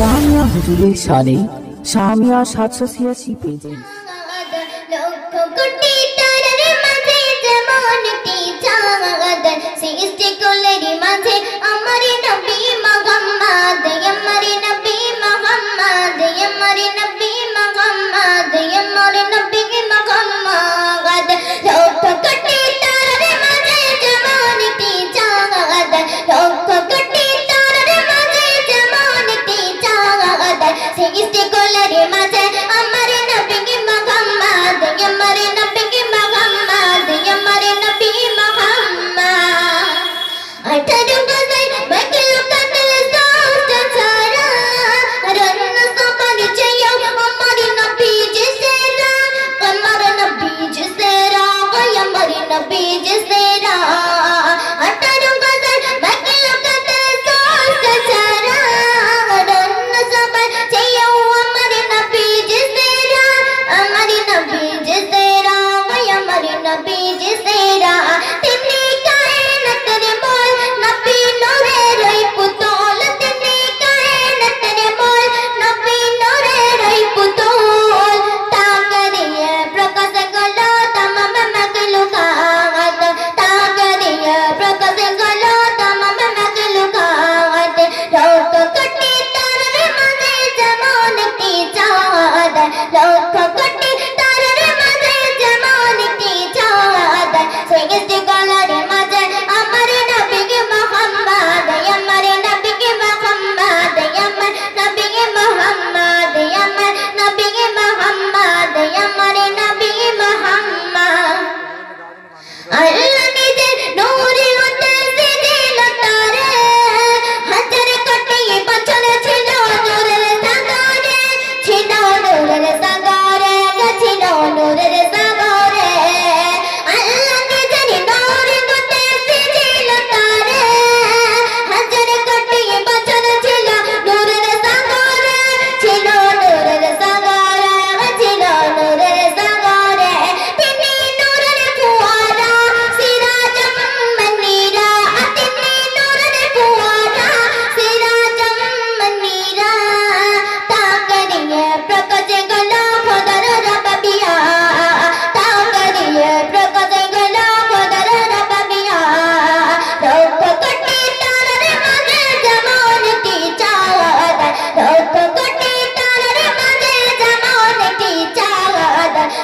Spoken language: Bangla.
সামিয়া হুজুরের সানে সামিয়া সাতশো ছিয়াশি পেজে মাঝে